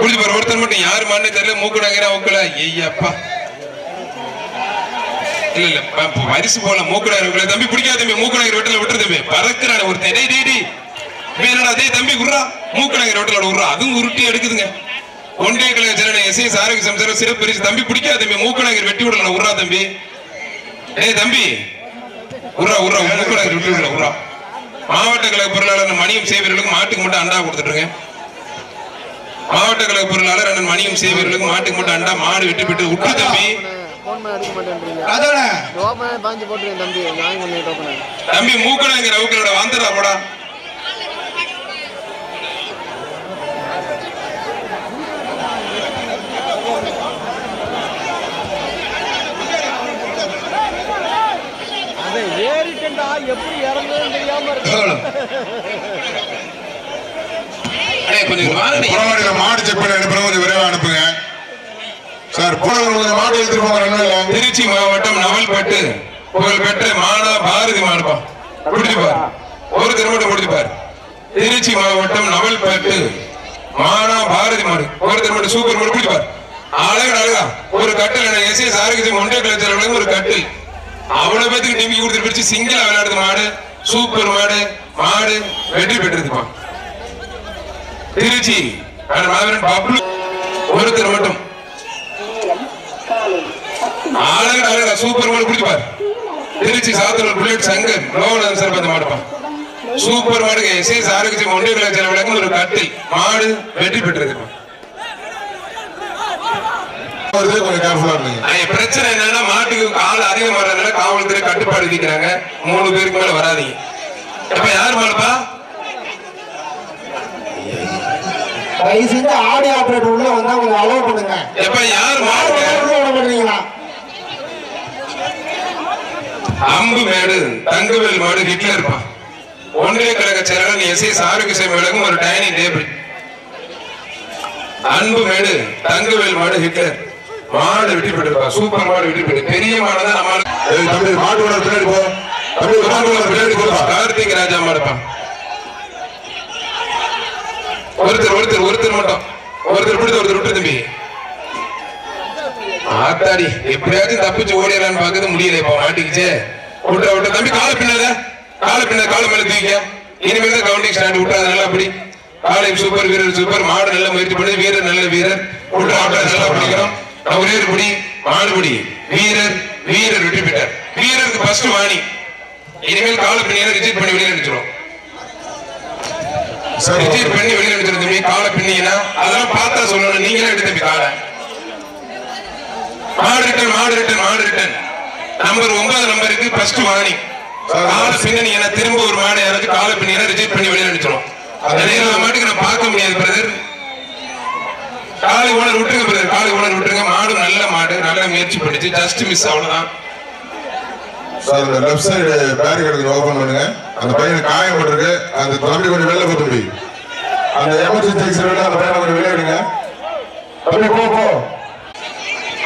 புரிஞ்சு பாரு ஒருத்தர் மட்டும் யாரு மான்னு தெரியல மூக்கு நகைரா உக்கல ஐயப்பா. இல்ல இல்ல வரிசு போல மூக்கு நகர தம்பி பிடிக்காத தம்பி மூக்குடாங்கிற வீட்டுல வெட்டில விட்டுரு தம்பி. பறக்குறான ஒருத்தன். டேய் டேய் டேய். என்னடா டேய் தம்பி உர்றா. மூக்குடாங்கிற வீட்டுல உர்றா. அதுவும் உருட்டி எடுக்குதுங்க. ஒன்றிய கழக செயலர் எஸ் எஸ் ஆரோக்கிய சம்சாரம் சிறப்பு பரிசு தம்பி பிடிக்காத தம்பி மூக்குடாங்கிற வெட்டி விடல உர்றா தம்பி. டேய் தம்பி. உர்றா உர்றா மூக்குடாங்கிற வெட்டி விட்டு விடல உர்றா. மாவட்ட கழக பொருளாளர் மணியம் சேவர்களுக்கு மாட்டுக்கு மட்டும் அண்டா கொடுத்துட்டுருங்க மாவட்ட கழக பொருளாளர் அண்ணன் மணியம் சேவர்களுக்கு மாட்டுக்கு மட்டும் அண்டா மாடு விட்டு விட்டு விட்டு தம்பி. தம்பி மூக்கணங்கிற அவுக்களோட வந்துடா போடா. அதை ஏறிட்டா எப்படி இறங்குதுன்னு தெரியாம இருக்கு. கொஞ்சம் மாடு செக் பண்ணி அனுப்புறோம் கொஞ்சம் விரைவா அனுப்புங்க. சார் போனவங்க கொஞ்சம் மாடு எடுத்துட்டு போங்க ரெண்டு நாள்ல திருச்சி மாவட்டம் நவல்பட்டு. புகழ்பெற்ற மானா பாரதி மாடுப்பா பிடிச்சு பாரு. ஒரு திருமட்டம் பிடிச்சு பாரு. திருச்சி மாவட்டம் நவல்பட்டு. மானா பாரதி மாடு. ஒரு திருமட்டம் சூப்பர் மாடு பிடிச்சு பாரு. அழகு அழகா. ஒரு கட்டில் எஸ் எஸ் ஆரோக்கியம் ஒன்றிய கலாச்சாரம் ஒரு கட்டில். அவ்வளவு பேத்துக்கு டிவி கொடுத்து பிடிச்சு சிங்கிளா விளையாடுது மாடு. சூப்பர் மாடு. மாடு வெற்றி பெற்றிருக்குப்பா திருச்சி ஒருத்தர் மட்டும். அழகு அழகா சூப்பர் மாடு பிடிச்சு பாரு. திருச்சி சாத்தூர் புல்லட் சங்கர் லோகநாதன் சார் பார்த்து மாடுப்பான். சூப்பர் மாடு எஸ் எஸ் ஆரோக்கியம் ஒன்றிய கலாச்சார விளக்கம் ஒரு கட்டில். மாடு வெற்றி பெற்றிருக்கு. பிரச்சனை என்னன்னா மாட்டுக்கு கால் அதிகம் வர்றதுனால காவல்துறை கட்டுப்பாடு விதிக்கிறாங்க. மூணு பேருக்கு மேல வராதீங்க. இப்ப யார் மாடுப்பா? தயவு செஞ்சு ஆடியோ ஆபரேட்டர் உள்ள வந்தா கொஞ்சம் அலோவ் பண்ணுங்க. எப்ப யார் மாடு? உள்ள விட மாட்டீங்களா அம்பு மேடு தங்கவேல் மாடு ஹிட்லர் இருப்பான் ஒன்றிய கழக செயலாளர் எஸ் எஸ் ஆரோக்கிய சேவை விலகும் ஒரு டைனிங் டேபிள். அன்பு மேடு தங்கவேல் மாடு ஹிட்லர். மாடு வெட்டி பெற்றிருப்பா. சூப்பர் மாடு வெட்டி பெற்று பெரிய மாடு தான் நம்ம தம்பி மாட்டு பின்னாடி போ. பின்னாடி போப்பா. கார்த்திக் ராஜா மாடுப்பா. ஒருத்தர் ஒருத்தர் ஒருத்தர் மட்டும். ஒருத்தர் பிடித்த ஒருத்தர் விட்டு தம்பி. ஆத்தாடி எப்படியாச்சும் தப்பிச்சு ஓடிடலான்னு பாக்குறது முடியல இப்ப மாட்டிக்கிச்சே. விட்டுற விட்டு தம்பி காலை பின்னாத காலை பின்ன காலை மேல தூக்கிக்க. இனிமேல் தான் கவுண்டிங் ஸ்டாண்ட் விட்டுறாது நல்லா அப்படி காலை சூப்பர் வீரர் சூப்பர் மாடு நல்ல முயற்சி பண்ணி. வீரர் நல்ல வீரர். விட்டுற விட்டு நல்லா பிடிக்கிறோம் ஒரே ஒரு பிடி மாடு பிடி. வீரர் வீரர் வெற்றி பெற்றார். வீரருக்கு ஃபர்ஸ்ட் வாணி. இனிமேல் காலை பின்னியை ரிஜெக்ட் பண்ணி வெளியே நினைச்சிடும் ரிஜெக்ட் பண்ணி வெளியே அனுப்பிச்சிடும் தம்பி காலை பின்னீங்கன்னா அதெல்லாம் பார்த்தா சொல்லணும். நீங்களே எடுத்து தம்பி காலை. மாடு ரிட்டன் மாடு ரிட்டன் மாடு ரிட்டன் நம்பர் ஒன்பது நம்பருக்கு ஃபர்ஸ்ட் வாணி கால பின்னணி என திரும்ப ஒரு மாடு யாராச்சும் கால பின்னணி ரிஜெக்ட் பண்ணி வெளியே அனுப்பிச்சிடும் அந்த மாட்டுக்கு நான் பார்க்க முடியாது பிரதர் காலை ஓனர் விட்டுருங்க பிரதர் காலை ஓனர் விட்டுருங்க. மாடு நல்ல மாடு நல்ல முயற்சி பண்ணிச்சு. ஜஸ்ட் மிஸ் அவ்வளவுதான். சார் இந்த லெஃப்ட் சைடு பேரிகேட் கொஞ்சம் ஓபன் பண்ணுங்க. அந்த பையனுக்கு காயம் போட்டிருக்கு. அந்த தம்பி கொஞ்சம் வெளில போ தம்பி. அந்த எமர்ஜென்சி எக்ஸிடென்ட் அந்த பையனை கொஞ்சம் வெளியே விடுங்க. தம்பி போ போ.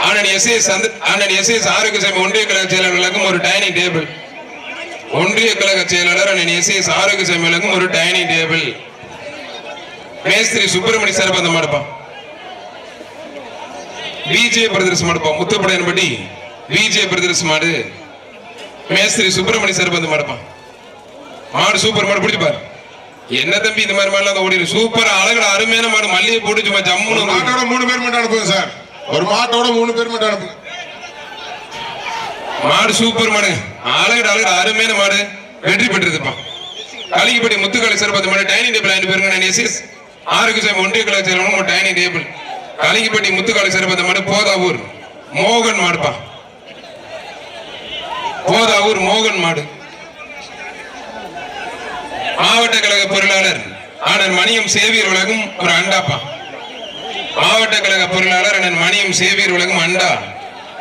அண்ணன் எஸ்எஸ் அந்த அண்ணன் எஸ்எஸ் ஆரோக்கிய சேவை ஒன்றிய கழக செயலாளர்களுக்கும் ஒரு டைனிங் டேபிள். ஒன்றிய கழக செயலாளர் அண்ணன் எஸ்எஸ் ஆரோக்கிய சேவைகளுக்கும் ஒரு டைனிங் டேபிள். மேஸ்திரி சுப்பிரமணி சார் பந்த மாடுப்பான் விஜே பிரதர்ஸ் மாடுப்பான் முத்துப்படையன் பட்டி விஜே பிரதர்ஸ் மாடு மேஸ்திரி சுப்பிரமணி சார் பந்த மாடுப்பான் மாடு சூப்பர் மாடு பிடிச்சு பாரு. என்ன தம்பி இந்த மாதிரி மாடுலாம் ஓடிடு. சூப்பர் அழகடா அருமையான மாடு. மல்லிகை போட்டு சும்மா ஜம்முன்னு மாட்டோட மூணு பேர் மட்டும் அனுப்புங்க சார். ஒரு மாட்டோட மூணு பேர் மட்டும் அனுப்புங்க மாடு சூப்பர் மாடு. அழகு அழகு அருமையான மாடு. வெற்றி பெற்றிருப்பான் கலிங்கப்பட்டி முத்துக்காளி சார் பத்து மாடு. டைனிங் டேபிள் ஐந்து பேருங்க எஸ்எஸ் ஆரோக்கிய சாமி ஒன்றிய கலாச்சாரம் ஒரு dining table. Kalingapatti Muthukali sir பத்து மாடு போதாவூர். மோகன் மாடுப்பா. போதாவூர் மோகன் மாடு. மாவட்ட கழக பொருளாளர் ஆனர் மணியம் சேவியர் உலகம் ஒரு அண்டாப்பா. மாவட்ட கழக பொருளாளர் அண்ணன் மணியம் சேவியர் உலகம் அண்டா.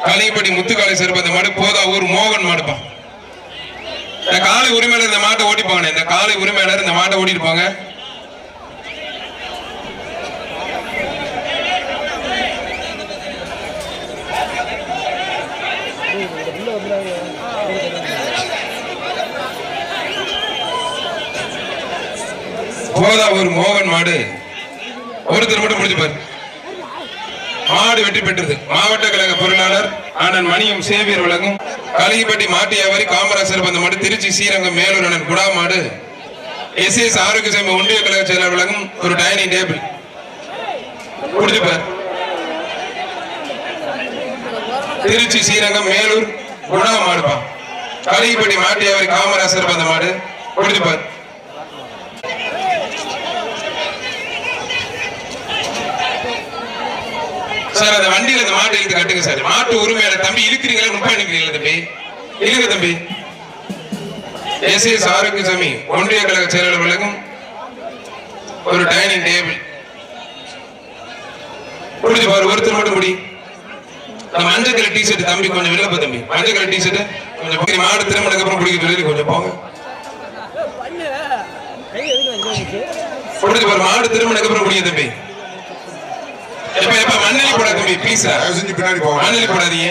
கலிங்கப்பட்டி முத்துக்காளி சிறப்பந்த மாடு போதாவூர் மோகன் மாடுப்பான் இந்த காலை உரிமையாளர் இந்த மாட்டை ஓட்டி இந்த காலை உரிமையாளர் இந்த மாட்டை ஓட்டிட்டு போங்க போதாவூர் மோகன் மாடு. ஒருத்தர் மட்டும் முடிச்சு மாடு வெற்றி பெற்றது. மாவட்ட கழக பொருளாளர் அண்ணன் மணியம் சேவியர் விளங்கும் கலிகிப்பட்டி மாட்டு வியாபாரி காமராசர் பந்த மாடு திருச்சி ஸ்ரீரங்கம் மேலூர் அண்ணன் குடா மாடு. எஸ் எஸ் ஆரோக்கியசாமி ஒன்றிய கழக செயலாளர் விளங்கும் ஒரு டைனிங் டேபிள். முடிச்சுப்பார். திருச்சி ஸ்ரீரங்கம் மேலூர் குணா மாடுப்பா. கலிகிப்பட்டி மாட்டு வியாபாரி காமராசர் பந்த மாடு. முடிச்சுப்பார். சார் அந்த வண்டியில அந்த மாட்டை இழுத்து கட்டுங்க சார். மாட்டு உரிமையில தம்பி இழுக்கிறீங்களா? ரொம்ப நிக்கிறீங்களா தம்பி? இழுங்க தம்பி. எஸ் எஸ் ஆரோக்கியசாமி ஒன்றிய கழக செயலாளர் விளக்கும் ஒரு டைனிங் டேபிள். முடிஞ்சு பாரு ஒருத்தர் மட்டும் முடி. அந்த மஞ்சள் கலர் டிஷர்ட் தம்பி கொஞ்சம் வெளில போ தம்பி. மஞ்சள் கலர் டிஷர்ட் கொஞ்சம் போய் மாடு திருமணத்துக்கு அப்புறம் பிடிக்க சொல்லி கொஞ்சம் போங்க. முடிஞ்சு பாரு மாடு திருமணத்துக்கு அப்புறம் பிடிக்க தம்பி. எப்ப எப்ப மண்ணலி போட தம்பி ப்ளீஸ் தயவு செஞ்சு பின்னாடி போங்க. மண்ணலி போடாதீங்க.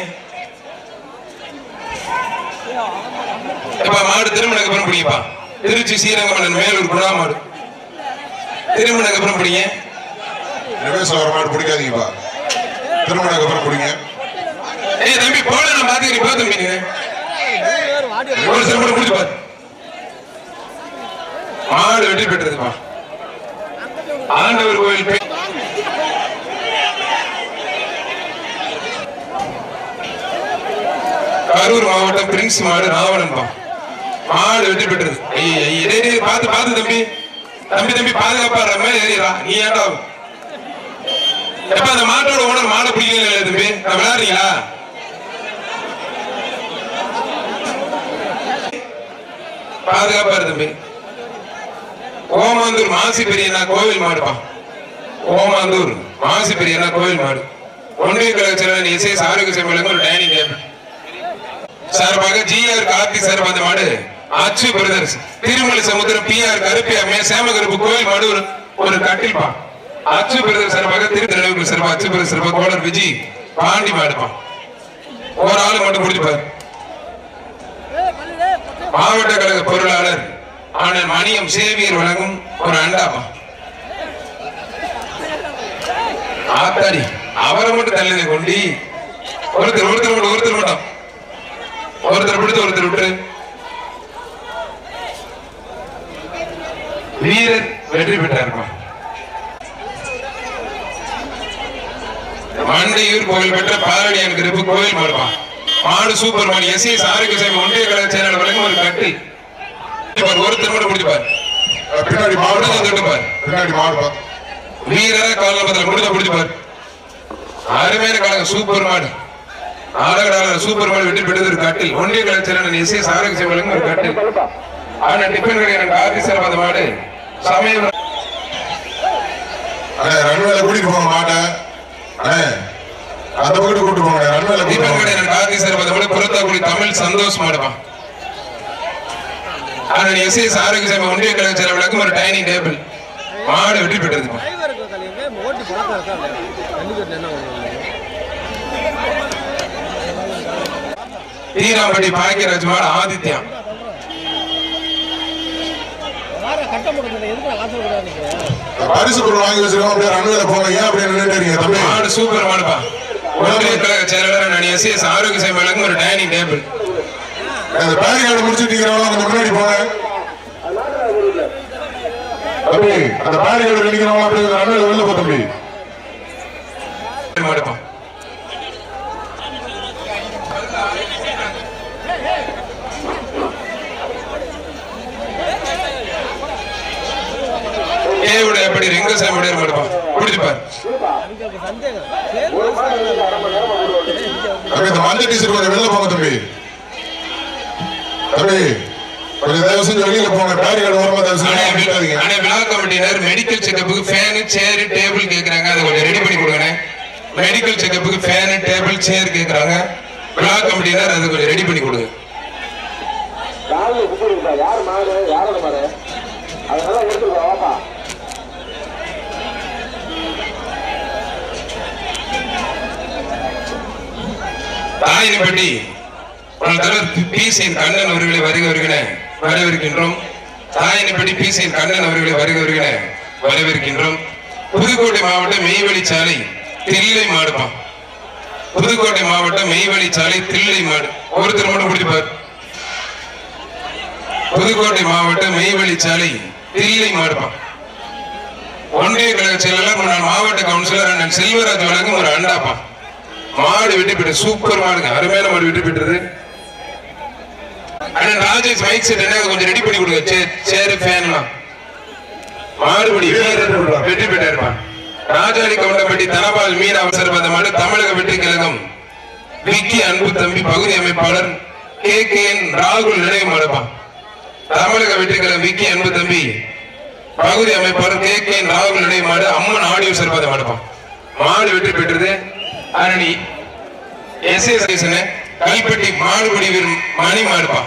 எப்ப மாடு திருமணத்துக்கு அப்புறம் பிடிப்பா திருச்சி ஸ்ரீரங்கம் மேலூர் குணா மாடு. திருமணத்துக்கு அப்புறம் பிடிங்க. வர மாடு பிடிக்காதீங்கப்பா. திருமணம் அப்புறம் பிடிங்க. ஏய் தம்பி போட நான் பாத்துக்கிறேன். போ தம்பி ஒரு சில கூட குடிச்சு பாரு. மாடு வெற்றி பெற்றதுப்பா. ஆண்டவர் கோயில் பே- கரூர் மாவட்டம் பிரின்ஸ் மாடு ராவணன்பா மாடு வெற்றி பெற்றது. ஐயே, பார்த்து பார்த்து பாத்து பாத்து தம்பி. தம்பி தம்பி பாதுகாப்பா மாதிரி ஏறிடா. நீ ஏன்டா? எப்ப அந்த மாட்டோட ஓனர் மாடை பிடிக்கல தம்பி? நான் விளையாடுறீங்களா? பாதுகாப்பாரு தம்பி. ஓமாந்தூர் மாசி பெரியனா கோவில் மாடுப்பா. ஓமாந்தூர் மாசி பெரியனா கோவில் மாடு. ஒன்றிய கலாச்சாரம் இசை ஆரோக்கிய சமையலுக்கு ஒரு டைனிங் டேபிள் சார்பாக ஜிஆர் கார்த்தி சார் வந்த மாடு. அச்சு பிரதர்ஸ். திருமலை சமுத்திரம் பி ஆர் கருப்பி அம்மையா சேமகருப்பு கோயில் மாடு ஒரு ஒரு கட்டில்பா அச்சு பிரதர் சார்பாக திருநெல்வேலி சார்பாக அச்சு பிரதர் சார்பாக கோடர் விஜய் பாண்டி மாடுப்பா ஒரு ஆளு மட்டும் முடிச்சுப்பாரு மாவட்ட கழக பொருளாளர் ஆனால் மணியம் சேவியர் வழங்கும் ஒரு அண்டாப்பா ஆத்தாடி அவரை மட்டும் தள்ளுதை கொண்டி. ஒருத்தர் ஒருத்தர் மட்டும் ஒருத்தர் மட்டும். ஒருத்தர் பிடித்து ஒருத்தர் விட்டு. வீரர் வெற்றி பெற்றாருப்பா மண்டையூர் கோயில் பெற்ற பாரடியான் கிருப்பு கோயில் மாடுப்பா மாடு சூப்பர் மாடு எஸ் எஸ் ஆரோக்கியசாமி ஒன்றிய கழக செயலாளர் வழங்கும் ஒரு கட்டு. ஒருத்தர் மட்டும் பிடிப்பார் பின்னாடி மாடு தொட்டுப்பார் பின்னாடி மாடுப்பா வீரர காலபத்திரம் முடிஞ்ச பிடிச்சுப்பார் அருமையான காலம் சூப்பர் மாடு. ஆலகடால சூப்பர் மாடு வெற்றி பெற்றது ஒரு கட்டில். ஒன்றிய எஸ் எஸ் ஆரோக்கிய வழங்கும் ஒரு கட்டில். ஆனா டிஃபன் கடை எனக்கு ஆர்த்தி சார் அந்த மாடு. சமயம். அண்ணே ரன் வேலை கூட்டிட்டு போங்க மாட்டை. அந்த பக்கத்து கூட்டு போங்க ரன் வேலை கூட்டிட்டு தீபன் கடை எனக்கு ஆர்த்தி சார் அந்த மாடு. புறத்தாக்குடி தமிழ் சந்தோஷ் மாடுப்பா ஆனா எஸ் ஆரோக்கிய சாமி ஒன்றிய செயலாளர் வழங்கும் ஒரு டைனிங் டேபிள் மாடு வெற்றி பெற்றதுப்பா ஈராம்பட்டி பாக்கியராஜ் மாடு ஆதித்யா. பரிசு பொருள் வாங்கி வச்சிருக்கோம். அப்படியே ரன் வேலை போங்க. ஏன் அப்படியே நின்றுட்டு இருக்கீங்க தம்பி? மாடு சூப்பர் மாடுப்பா. ஒன்றிய கழக செயலாளர் நான் எஸ் எஸ் ஆரோக்கிய ஒரு டைனிங் டேபிள் அந்த பேரிகார்டு முடிச்சுட்டு இருக்கிறவங்க கொஞ்சம் முன்னாடி போங்க. தம்பி அந்த பேரிகார்டு நினைக்கிறவங்க அப்படியே ரன் வேலை வெளில போ தம்பி. மாடுப்பா. எப்படி ரெங்கசாமி உடையார் மாடுப்பா பிடிச்சுப்பார் இந்த மஞ்சள் டீஷர்ட் கொஞ்சம் வெளில போங்க தம்பி. தம்பி கொஞ்சம் தயவு செஞ்சு வெளியில போங்க. பேரிகார்டு ஓரமா தயவு செஞ்சு. ஆனா விழா கமிட்டியினர் மெடிக்கல் செக்கப்புக்கு ஃபேனு சேர் டேபிள் கேக்குறாங்க. அதை கொஞ்சம் ரெடி பண்ணி கொடுங்க மெடிக்கல் செக்கப்புக்கு ஃபேனு டேபிள் சேர் கேக்குறாங்க. விழா கமிட்டியினர் அதை கொஞ்சம் ரெடி பண்ணி கொடுங்க. யாரு கூப்பிடுங்க யார் மாடு? யாரோட மாடு? அதெல்லாம் எடுத்துக்கோ வாப்பா. தாயின்படி தலைவர் பிசிஎன் கண்ணன் அவர்களை வருக வருகின வரவேற்கின்றோம். தாயின்படி பிசிஎன் கண்ணன் அவர்களை வருக வருகின வரவேற்கின்றோம். புதுக்கோட்டை மாவட்டம் மெய்வழி சாலை தில்லை மாடுப்பான் புதுக்கோட்டை மாவட்டம் மெய்வழி சாலை தில்லை மாடு. ஒருத்தர் மட்டும் பிடிப்பார். புதுக்கோட்டை மாவட்டம் மெய்வழி சாலை தில்லை மாடுப்பான் ஒன்றிய கழக செயலாளர் முன்னாள் மாவட்ட கவுன்சிலர் அண்ணன் செல்வராஜ் வழங்கும் ஒரு அண்டாப்பான் மாடு வெட்டி பெற்று சூப்பர் மாடுங்க. அருமையான மாடு வெட்டி பெற்றது. அண்ணன் ராஜேஷ் மைக் செட் என்ன கொஞ்சம் ரெடி பண்ணி கொடுங்க. சேரு ஃபேன்லாம் மாடுபடி வெற்றி பெற்றிருப்பான் ராஜாடி கவுண்டம்பட்டி தனபால் மீன் அவசர மாடு தமிழக வெற்றி கழகம். விக்கி அன்பு தம்பி பகுதி அமைப்பாளர் கே கே என் ராகுல் நினைவு மாடுப்பான் தமிழக வெற்றி கழகம் விக்கி அன்பு தம்பி பகுதி அமைப்பாளர் கே கே என் ராகுல் நினைவு மாடு அம்மன் ஆடியோ சிறப்பாக மாடுப்பான் மாடு வெற்றி பெற்றது. அரணி எஸ் எஸ் கல்பட்டி மாடுபடி வீரர் மணி மாடுப்பா.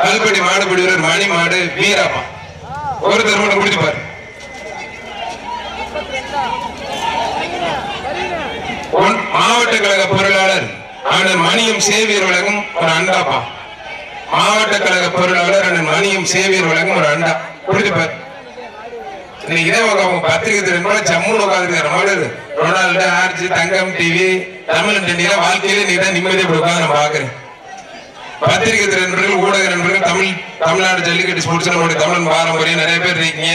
கல்பட்டி மாடுபடி வீரர் மணி மாடு வீராப்பா. ஒருத்தர் மட்டும் குடிச்சுப்பாரு மாவட்ட கழக பொருளாளர் அண்ணன் மணியம் சேவியர் வழங்கும் ஒரு அண்டாப்பா. மாவட்ட கழக பொருளாளர் அண்ணன் மணியம் சேவியர் வழங்கும் ஒரு அண்டா. குடிச்சுப்பாரு இன்னைக்கு இதே உட்காந்து அவங்க பத்திரிகை கூட ஜம்முன்னு உட்காந்துருக்காரு மாடு Ronaldo RG Thangam TV Tamil டெண்டியில வாழ்க்கையில நீ தான் நிம்மதியா கொடுக்காது நான் பாக்குறேன் பத்திரிகை துறை நண்பர்கள் ஊடக நண்பர்கள் தமிழ் தமிழ்நாடு ஜல்லிக்கட்டு ஸ்போர்ட்ஸ் நம்மளுடைய தமிழ் பாரம்பரியம். நிறைய பேர் இருக்கீங்க.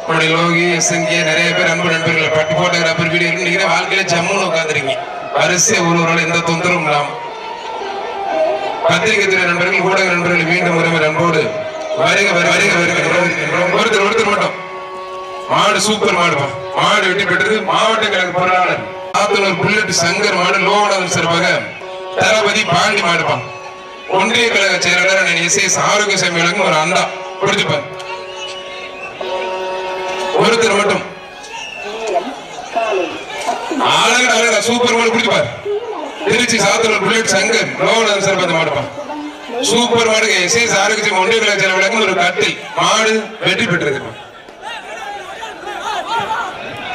நம்மளுடைய லோகி எஸ்என்கே நிறைய பேர் அன்பு நண்பர்கள் பட்டு போட்டோகிராஃபர் வீடியோ நினைக்கிற வாழ்க்கையில ஜம்முன்னு உட்காந்துருக்கீங்க வரிசை ஒருவரால் எந்த தொந்தரவும் இல்லாம. பத்திரிகை துறை நண்பர்கள் ஊடக நண்பர்கள் மீண்டும் ஒருவர் அன்போடு வருக வருக வருக. ஒருத்தர் ஒருத்தர் மட்டும். மாடு சூப்பர் மாடு. மாடு வெட்டி பெற்றது மாவட்ட கழக பொருளாளர் ஆத்தனூர் புல்லட் சங்கர் மாடு லோகநாதன் சிறப்பாக தளபதி பாண்டி மாடுப்பான் ஒன்றிய கழக செயலாளர் எஸ் எஸ் ஆரோக்கியசாமி வழங்கும் ஒரு அண்டா. பிடிச்சுப்பார் ஒருத்தர் மட்டும். அழகா அழகா சூப்பர் மாடு பிடிச்சுப்பார் திருச்சி சாத்தனூர் புல்லட் சங்கர் லோகநாதன் சிறப்பாக மாடுப்பான் சூப்பர் மாடு எஸ் எஸ் ஆரோக்கிய ஒன்றிய கழக செயலாளர் ஒரு கட்டில். மாடு வெற்றி பெற்றது